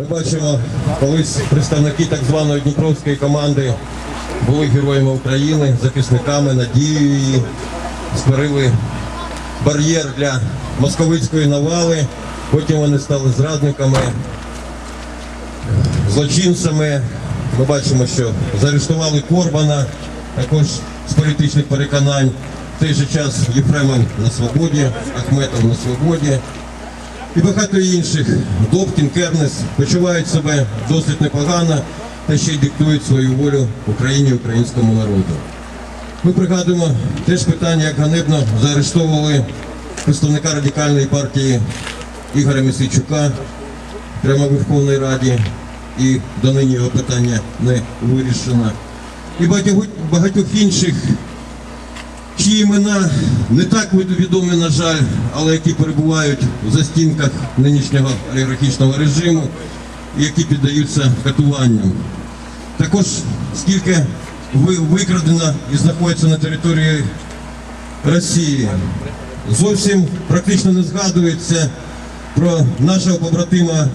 Ми бачимо, колись представники так званої Дніпровської команди були героями України, захисниками, надією її, створили бар'єр для московицької навали. Потім вони стали зрадниками, злочинцями. Ми бачимо, що заарештували Корбана, також з політичних переконань. В той же час Єфремов на свободі, Ахметов на свободі і багато інших. Добкін, Кернес почувають себе досить непогано та ще й диктують свою волю Україні українському народу. Ми пригадуємо теж питання, як ганебно заарештовували представника радикальної партії Ігоря Місійчука прямо в Верховній Раді, і до нині його питання не вирішено. І багатьох інших, чиї імена не так відомі, на жаль, але які перебувають у застінках нинішнього олігархічного режиму, і які піддаються катуванням. Також скільки викрадено і знаходиться на території Росії. Зовсім практично не згадується про нашого побратима,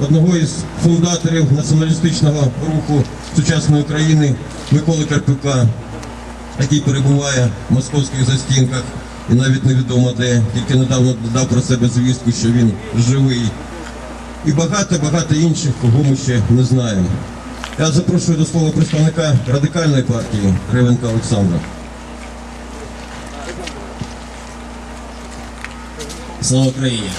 одного із фундаторів націоналістичного руху сучасної України Миколи Карпюка, який перебуває в московських застінках і навіть невідомо де, тільки недавно додав про себе звістку, що він живий. І багато-багато інших, кого ми ще не знаємо. Я запрошую до слова представника радикальної партії Кривенка Олександра. Слава Україні!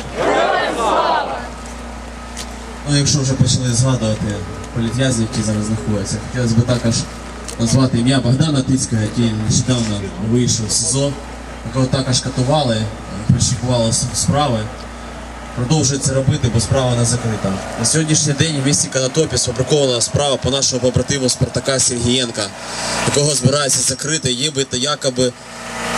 Ну, якщо вже почали згадувати політв'язнів, які зараз знаходяться, хотілося б також назвати ім'я Богдана Тицького, який нещодавно вийшов з СИЗО, якого також катували, пришикували справи. Продовжує це робити, бо справа не закрита. На сьогоднішній день в місті Канатопі сфабрикована справа по нашому побратиму Спартака Сергієнка, якого збираються закрити, єбити якоби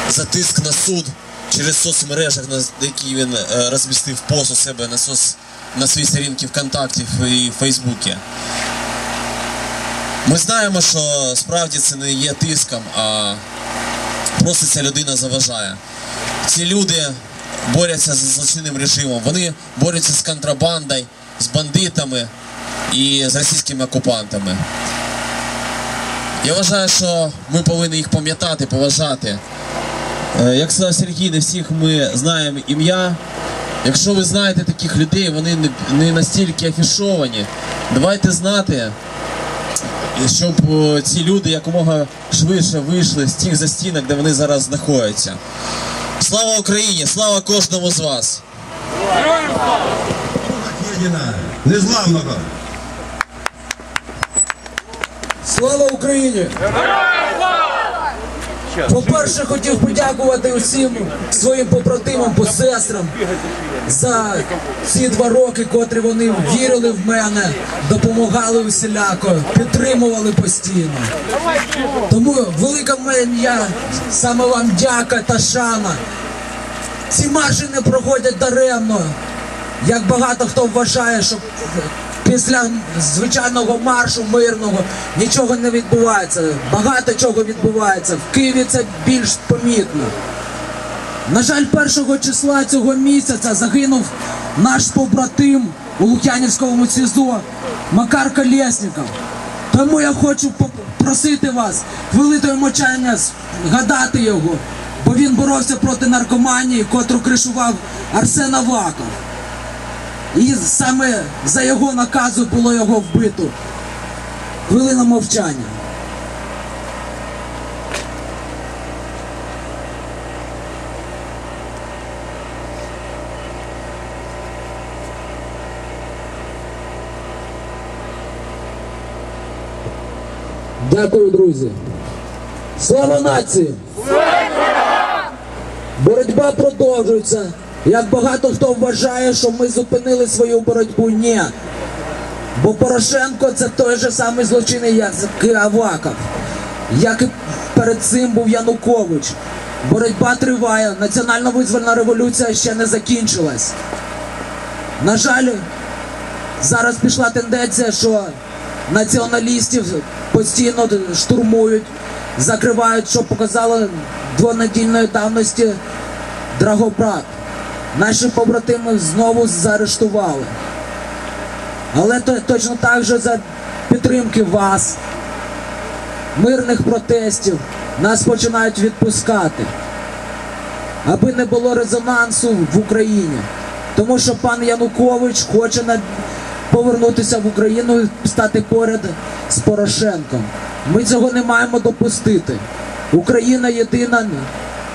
за тиск на суд через соцмережах, на які він е, розмістив пост у себе на соц на своїй сторінці ВКонтакті і Фейсбуці. Ми знаємо, що справді це не є тиском, а просто ця людина заважає. Ці люди борються з злочинним режимом, вони борються з контрабандою, з бандитами і з російськими окупантами. Я вважаю, що ми повинні їх пам'ятати, поважати. Е, Як сказав Сергій, не всіх ми знаємо ім'я. Якщо ви знаєте таких людей, вони не, не настільки афішовані. Давайте знати, щоб е, ці люди якомога швидше вийшли з тих застінок, де вони зараз знаходяться. Слава Україні! Слава кожному з вас! Незламного. Слава Україні! По-перше, хотів подякувати усім своїм побратимам, посестрам за ці два роки, котрі вони вірили в мене, допомагали усіляко, підтримували постійно. Тому велика моя саме вам дяка та шана. Ці марші не проходять даремно. Як багато хто вважає, що після звичайного маршу мирного нічого не відбувається. Багато чого відбувається. В Києві це більш помітно. На жаль, першого числа цього місяця загинув наш побратим у Лук'янівському СІЗО Макар Колєсніков. Тому я хочу попросити вас хвилитою мовчання згадати його, бо він боровся проти наркоманії, котру кришував Арсен Аваков. І саме за його наказу було його вбито. Хвилина мовчання. Дякую, друзі. Слава нації! Боротьба продовжується. Як багато хто вважає, що ми зупинили свою боротьбу, ні. Бо Порошенко це той же самий злочинний, як Аваков, як і перед цим був Янукович. Боротьба триває, національна визвольна революція ще не закінчилась. На жаль, зараз пішла тенденція, що націоналістів постійно штурмують, закривають, що показало двонедільної давності Драгобрат. Наші побратими знову заарештували. Але то, точно так же за підтримки вас, мирних протестів, нас починають відпускати. Аби не було резонансу в Україні. Тому що пан Янукович хоче на... повернутися в Україну і стати поряд з Порошенком. Ми цього не маємо допустити. Україна єдина,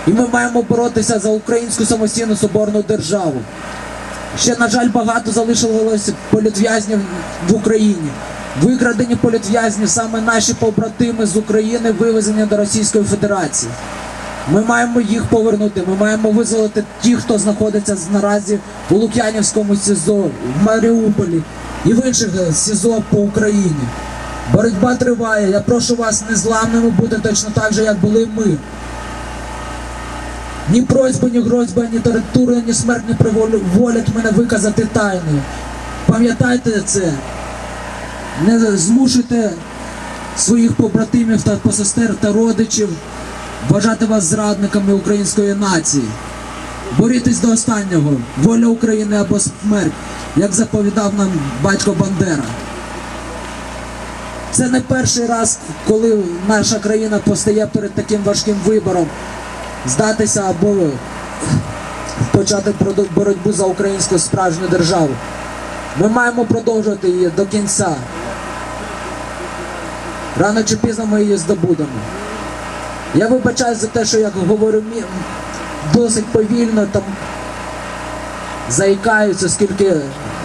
і ми маємо боротися за українську самостійну соборну державу. Ще, на жаль, багато залишилося політв'язнів в Україні. Викрадені політв'язні саме наші побратими з України вивезені до Російської Федерації. Ми маємо їх повернути. Ми маємо визволити ті, хто знаходиться наразі у Лук'янівському СІЗО, в Маріуполі і в інших е, СІЗО по Україні. Боротьба триває. Я прошу вас незламними бути точно так же, як були ми. Ні просьби, ні грозьби, ні тортури, ні смерть не приволять мене виказати тайною. Пам'ятайте це. Не змушуйте своїх побратимів та посестер та родичів вважати вас зрадниками української нації. Борітесь до останнього. Воля України або смерть, як заповідав нам батько Бандера. Це не перший раз, коли наша країна постає перед таким важким вибором здатися або почати боротьбу за українську справжню державу. Ми маємо продовжувати її до кінця. Рано чи пізно ми її здобудемо. Я вибачаюсь за те, що я говорю досить повільно, там заїкаюся, оскільки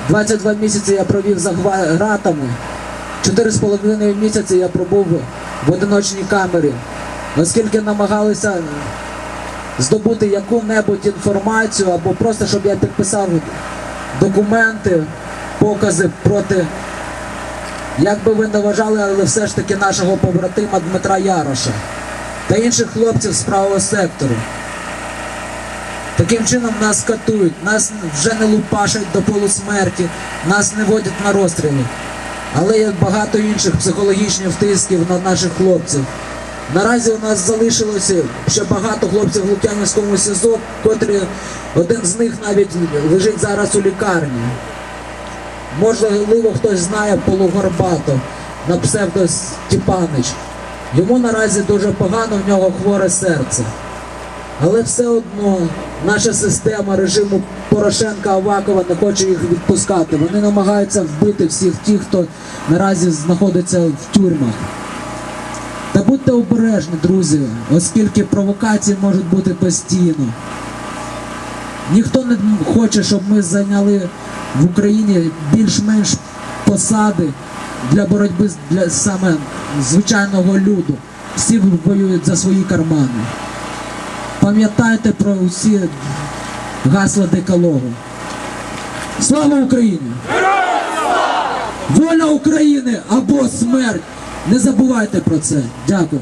22 місяці я провів за гратами, 4,5 місяці я пробув в одиночній камері, оскільки намагалися здобути яку-небудь інформацію або просто щоб я підписав документи, покази проти, як би ви не вважали, але все ж таки нашого побратима Дмитра Яроша та інших хлопців з правого сектору. Таким чином нас катують, нас вже не лупашать до полусмерті, нас не водять на розстріли. Але є багато інших психологічних втисків на наших хлопців. Наразі у нас залишилося ще багато хлопців в Лук'янівському СІЗО, котрі один з них навіть лежить зараз у лікарні. Можливо, хтось знає полугорбато на псевдо Степанич. Йому наразі дуже погано, в нього хворе серце. Але все одно наша система режиму Порошенка Авакова не хоче їх відпускати. Вони намагаються вбити всіх тих, хто наразі знаходиться в тюрмах. Будьте обережні, друзі, оскільки провокації можуть бути постійно. Ніхто не хоче, щоб ми зайняли в Україні більш-менш посади для боротьби для саме звичайного люду. Всі воюють за свої кармани. Пам'ятайте про усі гасла декалогу. Слава Україні! Воля України або смерть! Не забувайте про це. Дякую.